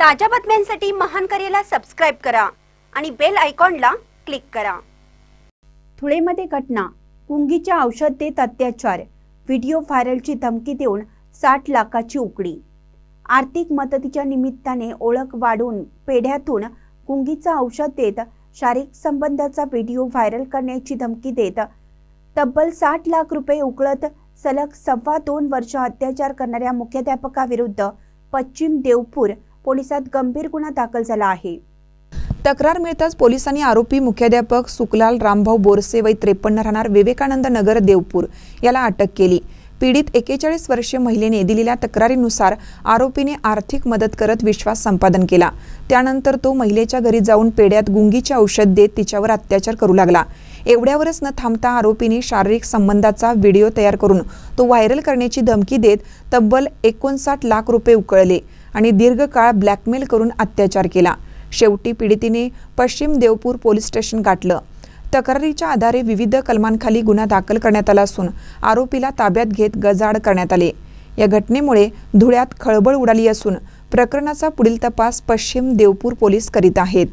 ताज्या बातम्यांसाठी महान करेला सबस्क्राईब करा आणि बेल आयकॉनला क्लिक करा. धुळेमध्ये घटना. कुंगीच्या औषध देत अत्याचार. व्हिडिओ व्हायरलची धमकी देऊन साठ लाखाची उकडी. आर्थिक मदतीच्या निमित्ताने ओळख वाढून पेढ्यातून कुंगीचं औषध देत शारीरिक संबंधाचा व्हिडिओ व्हायरल करण्याची धमकी देत तब्बल साठ लाख रुपये उकळत सलग सव्वा दोन वर्ष अत्याचार करणाऱ्या मुख्याध्यापकाविरुद्ध पश्चिम देवपूर पोलिसात गंभीर गुन्हा दाखल झाला आहे. तक्रार मिळताच पोलिसांनी आरोपी मुख्याध्यापक सुकलाल रामभाऊ बोरसे वय त्रेपन्न राहणार विवेकानंद नगर देवपूर याला अटक केली. पीडित एकेचाळीस वर्षीय महिलेने दिलेल्या तक्रारीनुसार आरोपीने आर्थिक मदत करत विश्वास संपादन केला. त्यानंतर तो महिलेच्या घरी जाऊन पेड्यात गुंगीचे औषध देत तिच्यावर अत्याचार करू लागला. एवढ्यावरच न थांबता आरोपीने शारीरिक संबंधाचा व्हिडिओ तयार करून तो व्हायरल करण्याची धमकी देत तब्बल एकोणसाठ लाख रुपये उकळले. आणि दीर्घकाळ ब्लॅकमेल करून अत्याचार केला. शेवटी पीडितीने पश्चिम देवपूर पोलीस स्टेशन गाठलं. तक्रारीच्या आधारे विविध कलमांखाली गुन्हा दाखल करण्यात आला असून आरोपीला ताब्यात घेत गजाड करण्यात आले. या घटनेमुळे धुळ्यात खळबळ उडाली असून प्रकरणाचा पुढील तपास पश्चिम देवपूर पोलीस करीत आहेत.